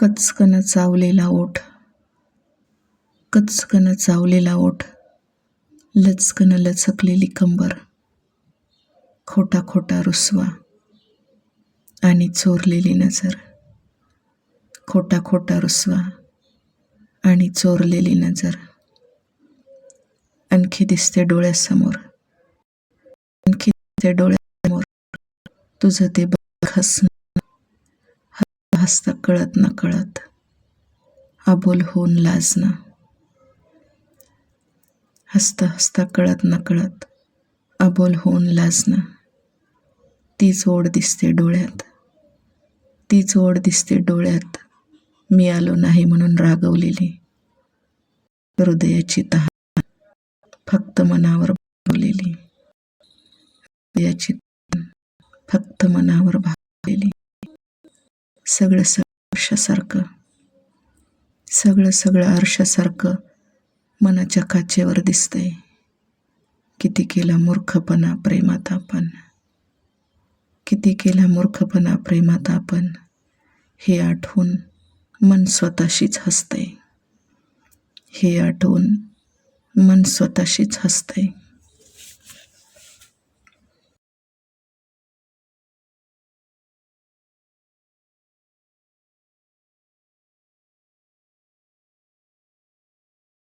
कचकन चावलेला ओठ. कचकन चावलेला ओठ. लचकन लचकलेली कंबर. खोटा खोटा रुसवा. आणि चोरलेली नजर. खोटा खोटा रुसवा. आणि चोरलेली नजर. आणखी दिसते डोळ्यासमोर. आणखी दिसते डोळ्यासमोर. तुझं ते बघ हसणं. हसता कळत न कळत अबोल होऊन लाजणं. हसता हसता कळत न कळत अबोल होऊन लाजणं. तीच ओढ दिसते डोळ्यात. तीच ओढ दिसते डोळ्यात. मी आलो नाही म्हणून रागवलेली. हृदयाची तहान. फक्त मनावर भागवलेली हृदयाची फक्त मनावर भाग सगळं सगळं आरशासारखं सगळं सगळं आरशासारखं मनाच्या काचेवर दिसतंय. किती केला मूर्खपणा प्रेमात आपण. किती केला मूर्खपणा प्रेमात आपण. हे आठवून मन स्वतःशीच हसतंय. हे आठवून मन स्वतःशीच हसतंय.